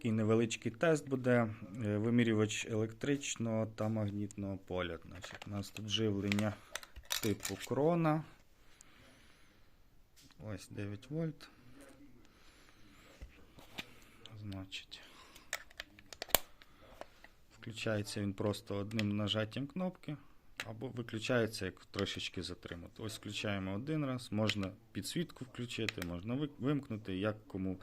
Такий невеличкий тест буде. Е, Вимірювач електричного та магнітного поля. Значить, у нас тут живлення типу крона. Ось 9 вольт. Значить, включається він просто одним нажаттям кнопки. Або виключається, як трошечки затримати. Ось включаємо один раз, можна підсвітку включити, можна вимкнути, як кому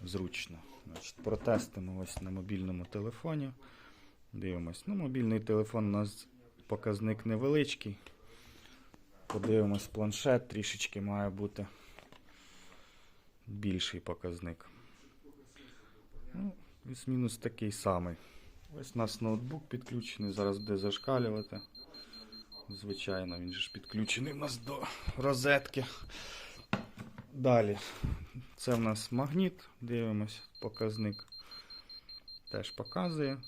зручно. Значить, протестимо ось на мобільному телефоні. Дивимось. Ну, мобільний телефон у нас показник невеличкий. Подивимось планшет, трішечки має бути більший показник. Ну, плюс-мінус такий самий. Ось у нас ноутбук підключений, зараз буде зашкалювати. Звичайно, він же ж підключений у нас до розетки. Далі. Це в нас магніт. Дивимось, показник теж показує.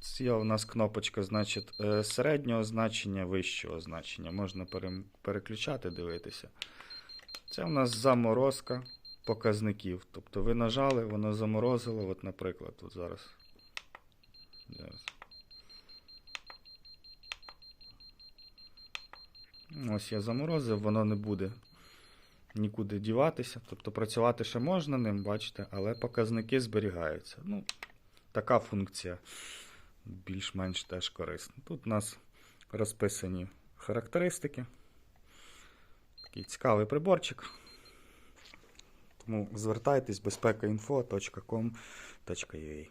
Це у нас кнопочка, значить, е, середнього значення, вищого значення. Можна переключати, дивитися. Це у нас заморозка показників. Тобто ви нажали, воно заморозило. От, наприклад, тут зараз. Зараз. Ось я заморозив, воно не буде нікуди діватися. Тобто працювати ще можна ним, бачите, але показники зберігаються. Ну, така функція більш-менш теж корисна. Тут у нас розписані характеристики. Такий цікавий приборчик. Тому звертайтесь безпекаінфо.com.ua